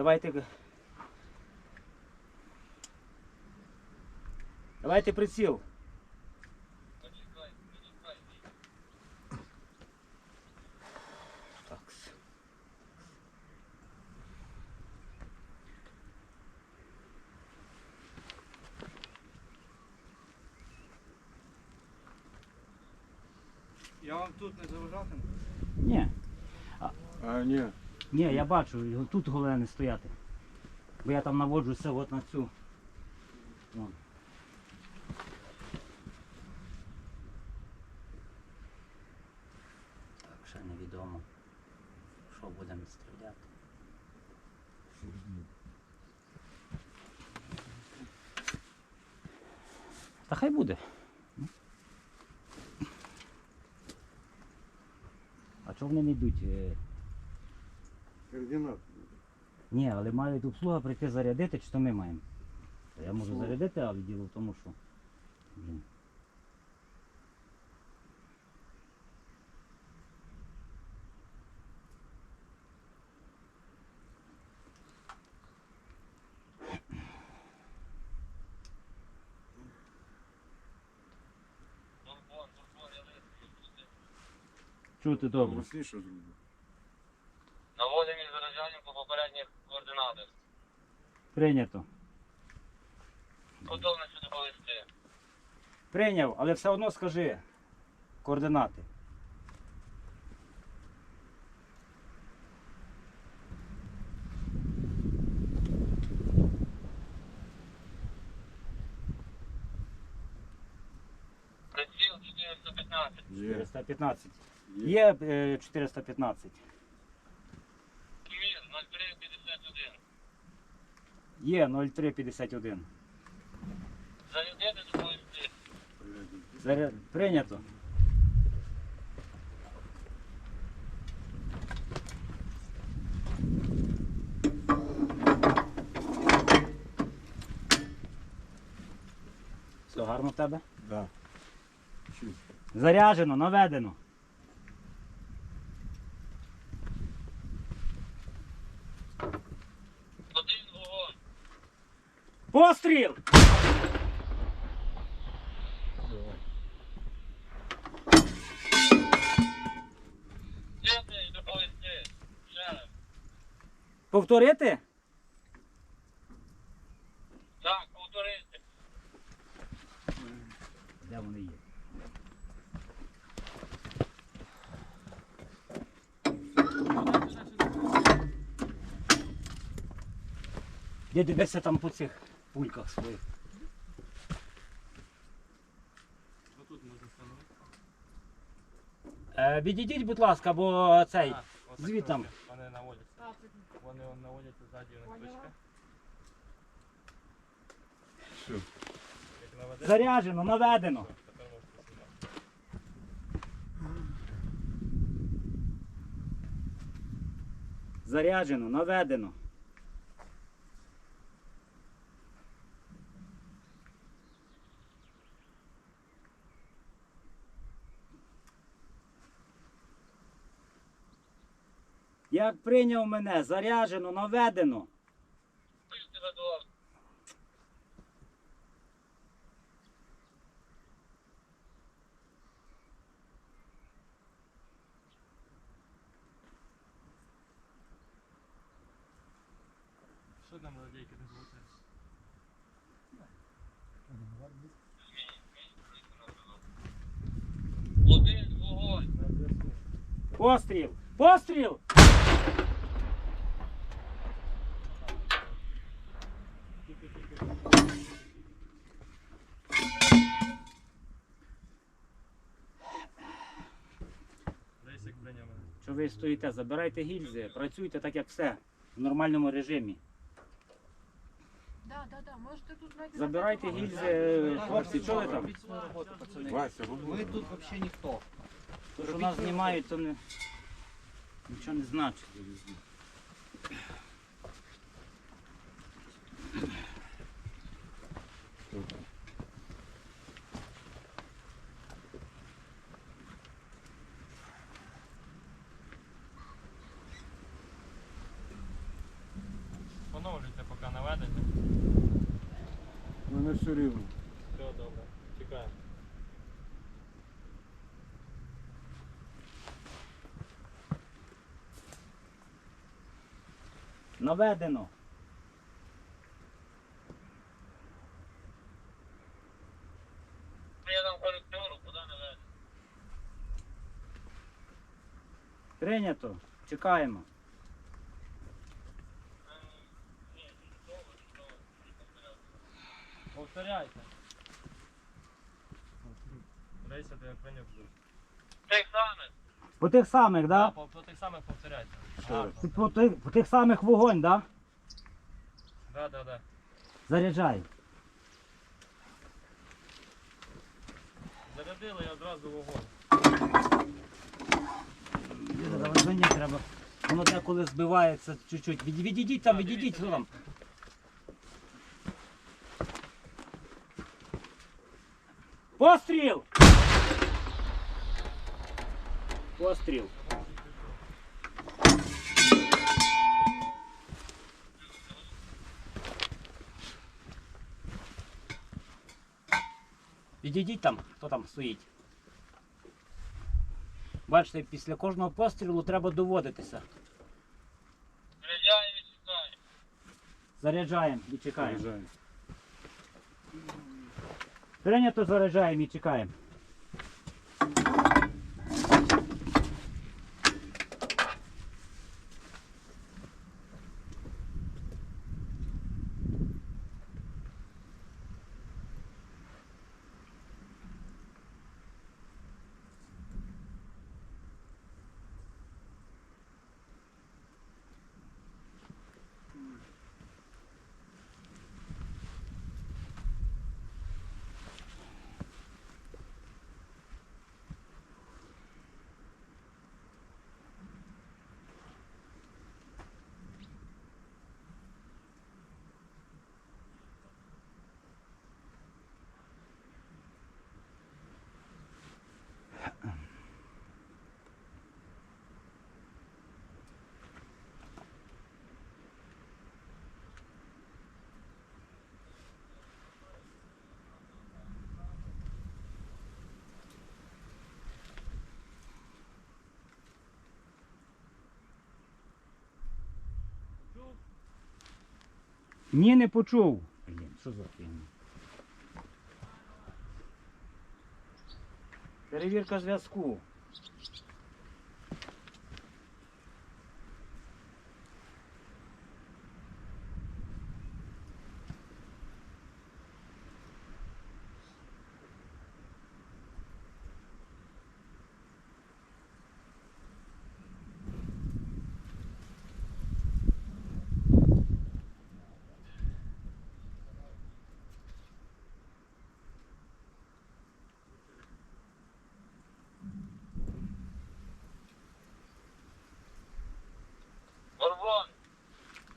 Давайте. Давайте приціл. Так. Я вам тут не заважатиму? Ні. А, ні. Ні, я бачу, його тут головне не стояти. Бо я там наводжуся от на цю. Вон. Так, ще невідомо. Що будемо стріляти. Та хай буде. А чого вони не йдуть? Координат. Ні, але мають обслуга прийти зарядити, чи то ми маємо. Я можу зарядити, але діло в тому, що. Блін. Чути добре. Голосніше зроби. Координатах. Прийнято. Готовності доповісти. Прийняв, але все одно скажи координати. Приціл 415. Є. 415. Є е, 415. Мір 0351. Є 0351. Зарядити доповісти. Заряд... Прийнято. Все гарно в тебе? Да. Заряджено, наведено. Один вогонь. Постріл! Повторити? Так, повторити. Де вони є? Де дивися там по цих пульках своїх. Отут можна встановити. Е, відійдіть, будь ласка, бо цей. А, отак звітом. трошки. Вони наводяться. Вони он наводяться ззаді на точка. Все. Як наведеш, Заряджено, наведено. тепер можете знімати. Заряджено, наведено. Як прийняв мене, заряджено, наведено. Що там радійки не? Один вогонь. Постріл! Постріл! Рейсик прийняв мене. Що ви стоїте? Забирайте гільзи, працюйте так, як все, в нормальному режимі. Да, да, да, можете тут навіть Забирайте гільзи, хлопці, що ви там? Вася. Ми тут взагалі ніхто. То, що нас знімають, то не, нічого не значить. Все рівно. Все добре. Чекаємо. Наведено. Я там коректуру, куди не веде. Прийнято. Чекаємо. Повторяйте. Рейся, ти як плюс. Тих самих. По тих самих, Да? да? По, по тих самих повторяйте. Ще По, по, тих- по тих самих вогонь, да? Да, да, да. Заряджай. Зарядили і одразу вогонь. Але мені треба. Воно деколи збивається чуть-чуть. Від, відійдіть там, відійдіть там. Постріл! Постріл. Відійдіть там, хто там стоїть. Бачите, після кожного пострілу треба доводитися. Приїжджаємо і чекаємо. Заряджаємо і чекаємо. Прийнято заряджаємо і чекаємо. Ні, не почув. Блін, що за фігня? Перевірка зв'язку.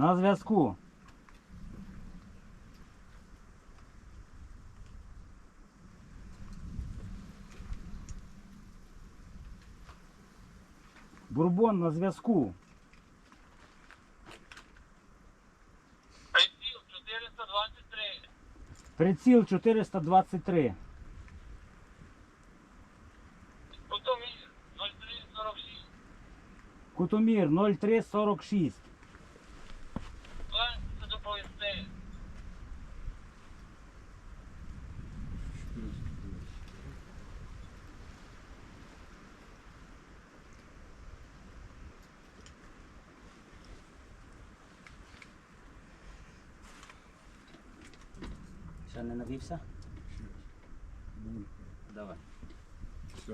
На зв'язку. Бурбон на зв'язку. Приціл 423. Приціл 423. Кутомір 0346. Кутомір 0346. План це доповісти. Ще не навівся? Давай. Все.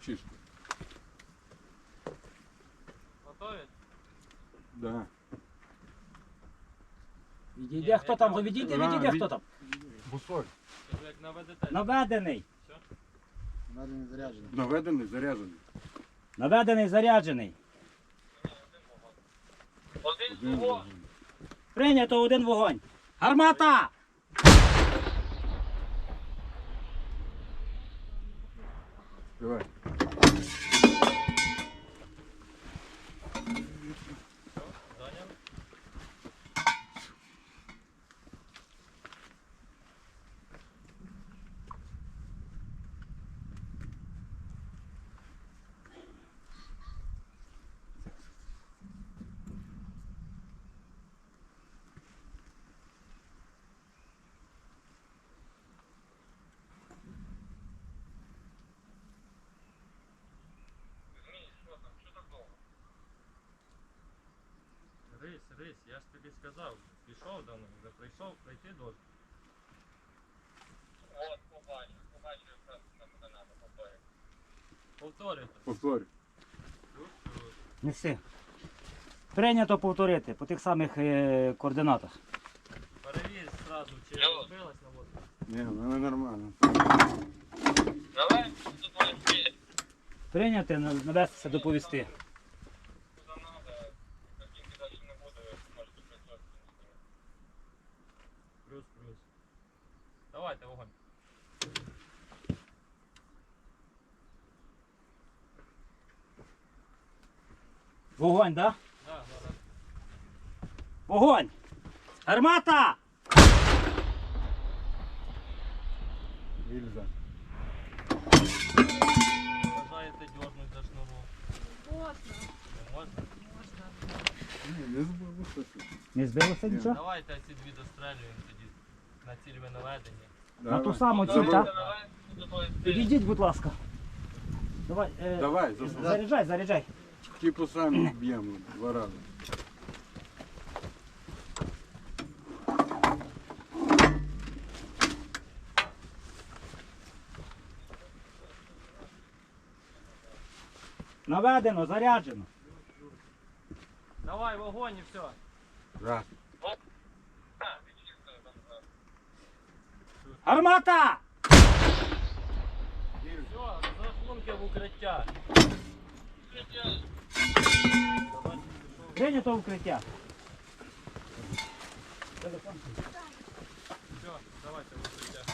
Чисто. Готові? Да. Відійде, хто там? Відійде, На, відійде, хто там? Бусоль. Кажу, як наведете. Наведений. Наведений, заряджений. Наведений, заряджений. Один Один вогонь. Прийнято один вогонь. Гармата! Давай. Крис, я ж тобі сказав, пішов давно, вже прийшов, прийти должен. От, побачив, побачив, якраз на координати повторюю. Повторюйте. Повторюй. Плюс, плюс. Неси. Прийнято повторити по тих самих е, координатах. Перевір зразу, чи Алло. розбилась наводка. Ні, вона нормально. Давай, тут спіль. Прийняти, на- навестися, доповісти. Куди надо, картинки далі не буде, можете працювати. Плюс, плюс. Давайте, вогонь. Вогонь, да? Да, да, да. Вогонь! Гармата! Ільза. Бажаєте дьорнуть за шнуру. Можна, можна? можна. Ні, не збулося. Не збилося нічого? Давайте ці дві дострелюємо тоді на ціль ви наведені. На ту саму ціль, так? Підійдіть, будь ласка. Давай, е, Давай, заряджай, заряджай. Типу самі б'ємо два рази. Наведено, заряджено. Давай, вогонь і все. Раз. А, відчистили там, так. Гармата! Все, розрахунки в укриття. Прийнято укриття. Все, давайте в.